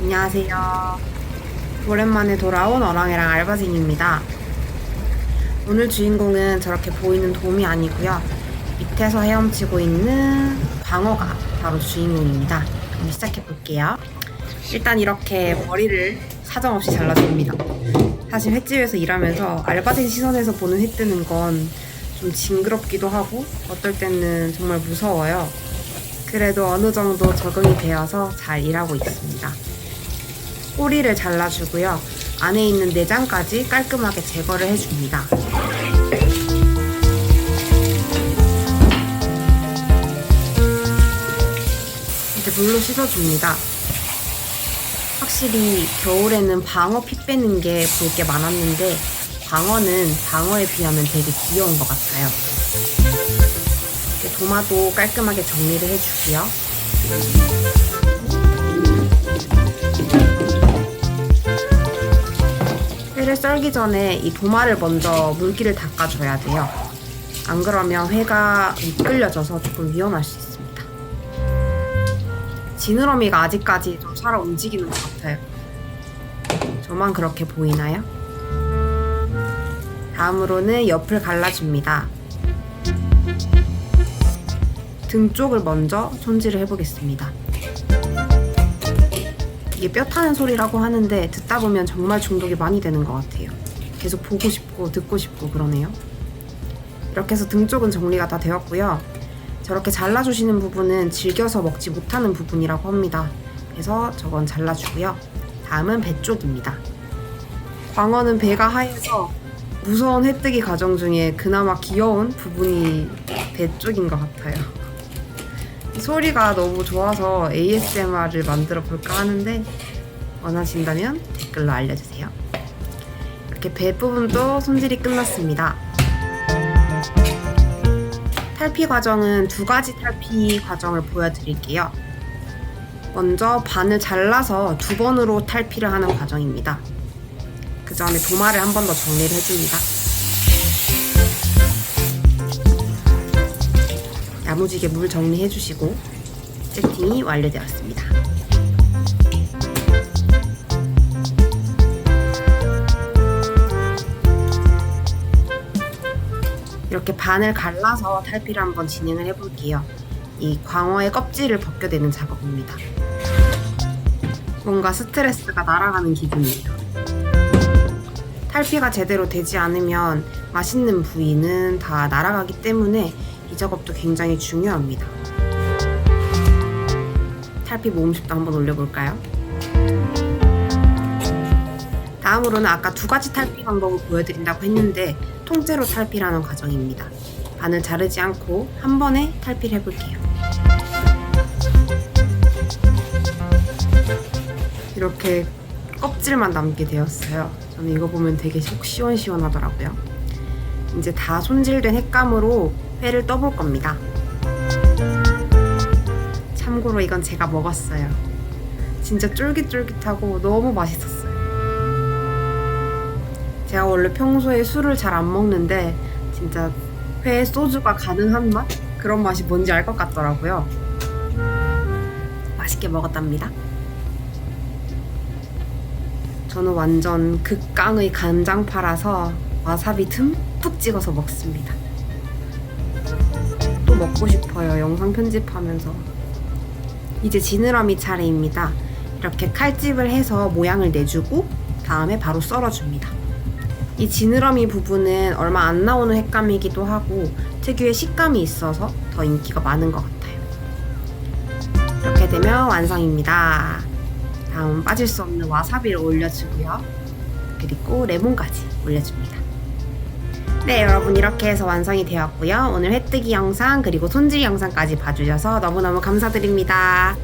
안녕하세요. 오랜만에 돌아온 어랑이랑 알바생입니다. 오늘 주인공은 저렇게 보이는 돔이 아니고요. 밑에서 헤엄치고 있는 광어가 바로 주인공입니다. 그럼 시작해 볼게요. 일단 이렇게 머리를 사정없이 잘라줍니다. 사실 횟집에서 일하면서 알바생 시선에서 보는 회 뜨는 건 좀 징그럽기도 하고 어떨 때는 정말 무서워요. 그래도 어느 정도 적응이 되어서 잘 일하고 있습니다. 꼬리를 잘라주고요. 안에 있는 내장까지 깔끔하게 제거를 해줍니다. 이제 물로 씻어줍니다. 확실히 겨울에는 방어 피 빼는 게 볼 게 많았는데 방어는 방어에 비하면 되게 귀여운 것 같아요. 이렇게 도마도 깔끔하게 정리를 해주고요. 회를 썰기 전에 이 도마를 먼저 물기를 닦아줘야 돼요. 안 그러면 회가 미끌려져서 조금 위험할 수 있습니다. 지느러미가 아직까지 좀 살아 움직이는 것 같아요. 저만 그렇게 보이나요? 다음으로는 옆을 갈라줍니다. 등 쪽을 먼저 손질을 해보겠습니다. 이게 뼈 타는 소리라고 하는데 듣다 보면 정말 중독이 많이 되는 것 같아요. 계속 보고 싶고 듣고 싶고 그러네요. 이렇게 해서 등 쪽은 정리가 다 되었고요. 저렇게 잘라주시는 부분은 즐겨서 먹지 못하는 부분이라고 합니다. 그래서 저건 잘라주고요. 다음은 배 쪽입니다. 광어는 배가 하얘서 무서운 회뜨기 과정 중에 그나마 귀여운 부분이 배 쪽인 것 같아요. 소리가 너무 좋아서 ASMR을 만들어 볼까 하는데 원하신다면 댓글로 알려주세요. 이렇게 배 부분도 손질이 끝났습니다. 탈피 과정은 두 가지 탈피 과정을 보여드릴게요. 먼저 반을 잘라서 두 번으로 탈피를 하는 과정입니다. 그 전에 도마를 한 번 더 정리를 해줍니다. 야무지게 물 정리해 주시고 세팅이 완료되었습니다. 이렇게 반을 갈라서 탈피를 한번 진행을 해볼게요. 이 광어의 껍질을 벗겨내는 작업입니다. 뭔가 스트레스가 날아가는 기분이에요. 탈피가 제대로 되지 않으면 맛있는 부위는 다 날아가기 때문에 이 작업도 굉장히 중요합니다. 탈피 모음집도 한번 올려볼까요? 다음으로는 아까 두 가지 탈피 방법을 보여드린다고 했는데 통째로 탈피라는 과정입니다. 반을 자르지 않고 한 번에 탈피를 해볼게요. 이렇게 껍질만 남게 되었어요. 저는 이거 보면 되게 속 시원시원하더라고요. 이제 다 손질된 횟감으로 회를 떠볼 겁니다. 참고로 이건 제가 먹었어요. 진짜 쫄깃쫄깃하고 너무 맛있었어요. 제가 원래 평소에 술을 잘 안 먹는데 진짜 회에 소주가 가능한 맛? 그런 맛이 뭔지 알 것 같더라고요. 맛있게 먹었답니다. 저는 완전 극강의 간장파라서 와사비 듬뿍 찍어서 먹습니다. 또 먹고 싶어요. 영상 편집하면서. 이제 지느러미 차례입니다. 이렇게 칼집을 해서 모양을 내주고 다음에 바로 썰어줍니다. 이 지느러미 부분은 얼마 안 나오는 횟감이기도 하고 특유의 식감이 있어서 더 인기가 많은 것 같아요. 이렇게 되면 완성입니다. 다음 빠질 수 없는 와사비를 올려주고요. 그리고 레몬까지 올려줍니다. 네, 여러분 이렇게 해서 완성이 되었고요. 오늘 회뜨기 영상 그리고 손질 영상까지 봐주셔서 너무너무 감사드립니다.